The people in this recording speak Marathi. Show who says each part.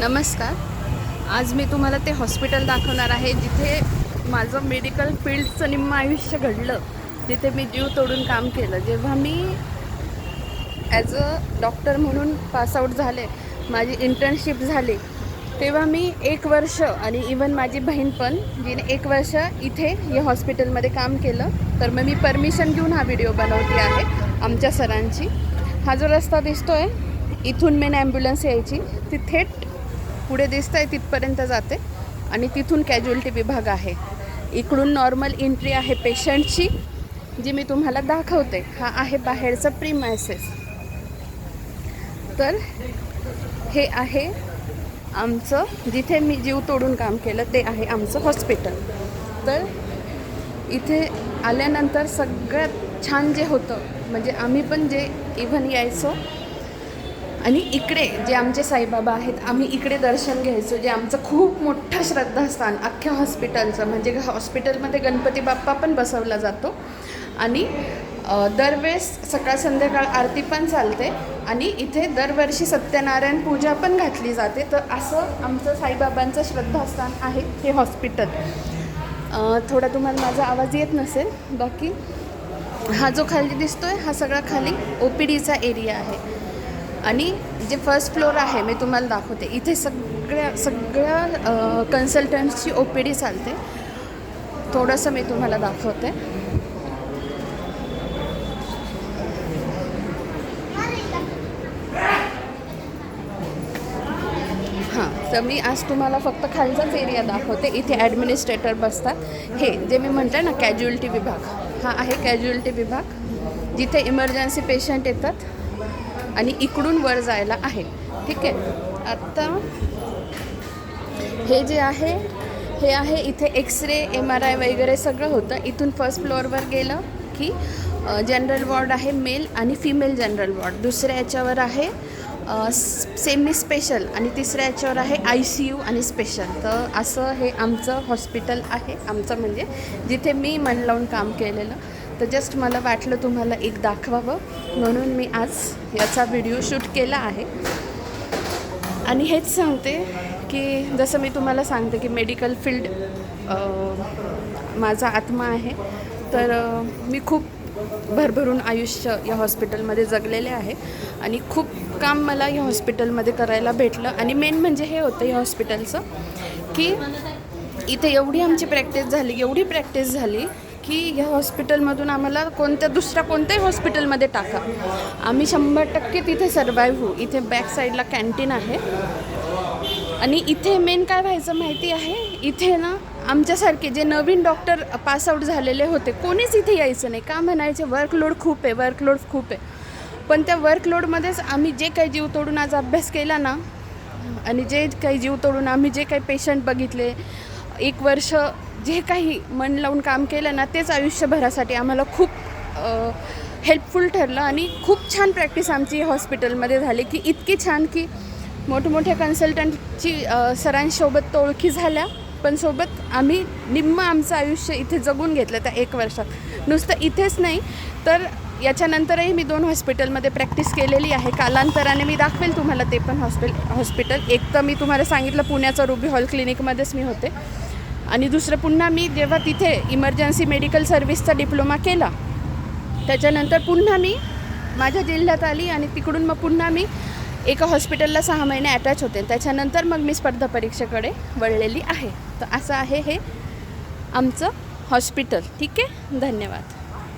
Speaker 1: नमस्कार. आज मी तुम्हाला ते हॉस्पिटल दाखवणार आहे जिथे माझं मेडिकल फील्डचं निम्म आयुष्य घडलं. तिथे मी जीव तोडून काम केलं. जेव्हा मी ॲज अ डॉक्टर म्हणून पासआउट झाले माझी इंटर्नशिप झाली तेव्हा मी एक वर्ष आणि इवन माझी बहीण पण जिने एक वर्ष इथे या हॉस्पिटलमध्ये काम केलं. तर मग मी परमिशन घेऊन हा व्हिडिओ बनवते आहे आमच्या सरांची. हा जो रस्ता दिसतो आहे इथून मेन ॲम्ब्युलन्स यायची. ती थेट पुढे दिसत आहे तिथपर्यंत जाते. आणि तिथून कॅज्युअल्टी विभाग आहे. इकडून नॉर्मल एंट्री आहे पेशंटची जी मी तुम्हाला दाखवते. हा आहे बाहेरचा प्रीमायसेस तर हे आहे आमचं जिथे मी जीव तोडून काम केलं ते आहे आमचं हॉस्पिटल तर इथे आल्यानंतर सगळ्यात छान जे होतं म्हणजे आम्ही पण जे इव्हन यायचो आणि इकडे जे आमचे साईबाबा आहेत आम्ही इकडे दर्शन घ्यायचो जे आमचं खूप मोठं श्रद्धास्थान अख्ख्या हॉस्पिटलचं म्हणजे हॉस्पिटलमध्ये गणपती बाप्पा पण बसवला जातो. आणि दरवेळेस सकाळ संध्याकाळ आरती पण चालते आणि इथे दरवर्षी सत्यनारायण पूजा पण घातली जाते. तर असं आमचं साईबाबांचं श्रद्धास्थान आहे हे हॉस्पिटल. थोडा तुम्हाला माझा आवाज येत नसेल बाकी हा जो खाली दिसतो आहे हा सगळा खाली ओ पी डीचा एरिया आहे. आणि जे फर्स्ट फ्लोअर आहे मी तुम्हाला दाखवते. इथे सगळ्या सगळ्या कन्सल्टंट्सची ओ पी डी चालते. थोडंसं मी तुम्हाला दाखवते. हां तर मी आज तुम्हाला फक्त खालचाच एरिया दाखवते. इथे ॲडमिनिस्ट्रेटर बसतात. हे जे मी म्हटलं ना कॅज्युअल्टी विभाग. हा आहे कॅज्युअल्टी विभाग. जिथे इमर्जन्सी पेशंट येतात. आणि इकडून वर जायला आहे. ठीक आहे? आत्ता हे जे आहे हे आहे इथे X ray M R I वगैरे सगळं होतं. इथून फर्स्ट फ्लोअरवर गेलं की जनरल वॉर्ड आहे मेल आणि फिमेल जनरल वॉर्ड दुसऱ्या याच्यावर आहे सेमी स्पेशल आणि तिसऱ्या याच्यावर आहे आय सी यू आणि स्पेशल तर असं हे आमचं हॉस्पिटल आहे. आमचं म्हणजे जिथे मी मन लावून काम केलेलं. तर जस्ट मला वाटलं तुम्हाला एक दाखवावं. म्हणून मी आज याचा व्हिडिओ शूट केला आहे. आणि हेच सांगते की जसं मी तुम्हाला सांगते की मेडिकल फील्ड माझा आत्मा आहे. तर मी खूप भरभरून आयुष्य या हॉस्पिटलमध्ये जगलेले आहे. आणि खूप काम मला या हॉस्पिटलमध्ये करायला भेटलं. आणि मेन म्हणजे हे होतं या हॉस्पिटलचं की इथे एवढी आमची प्रॅक्टिस झाली एवढी प्रॅक्टिस झाली की या हॉस्पिटलमधून आम्हाला कोणत्या दुसऱ्या कोणत्याही हॉस्पिटलमध्ये टाका. आम्ही शंभर टक्के तिथे सर्वाईव्ह होऊ. इथे बॅक साईडला कॅन्टीन आहे. आणि इथे मेन काय व्हायचं माहिती आहे? इथे ना आमच्यासारखे जे नवीन डॉक्टर पासआउट झालेले होते कोणीच इथे यायचं नाही. का म्हणायचे वर्कलोड खूप आहे वर्कलोड खूप आहे. पण त्या वर्कलोडमध्येच आम्ही जे काही जीव तोडून आज अभ्यास केला ना आणि जे काही जीव तोडून आम्ही जे काही पेशंट बघितले एक वर्ष जे काही मन लावून काम केलं ना तेच आयुष्यभरासाठी आम्हाला खूप हेल्पफुल ठरलं आणि खूप छान प्रॅक्टिस आमची हॉस्पिटलमध्ये झाली की इतकी छान की मोठमोठ्या कन्सल्टंटची सरांसोबत तर ओळखी झाल्या पण सोबत आम्ही निम्म आमचं आयुष्य इथे जगून घेतलं त्या एक वर्षात. नुसतं इथेच नाही तर याच्यानंतरही मी दोन हॉस्पिटलमध्ये प्रॅक्टिस केलेली आहे. कालांतराने मी दाखवेल तुम्हाला ते पण हॉस्पिटल हॉस्पिटल एक तर मी तुम्हाला सांगितलं पुण्याचं रुबी हॉल क्लिनिकमध्येच मी होते. आणि दुसरं पुन्हा मी जेव्हा तिथे इमर्जन्सी मेडिकल सर्व्हिसचा डिप्लोमा केला त्याच्यानंतर पुन्हा मी माझ्या जिल्ह्यात आली आणि तिकडून मग पुन्हा मी एका हॉस्पिटलला सहा महिने अटॅच होते. त्याच्यानंतर मग मी स्पर्धा परीक्षेकडे वळलेली आहे. तर असं आहे हे आमचं हॉस्पिटल ठीक आहे? धन्यवाद.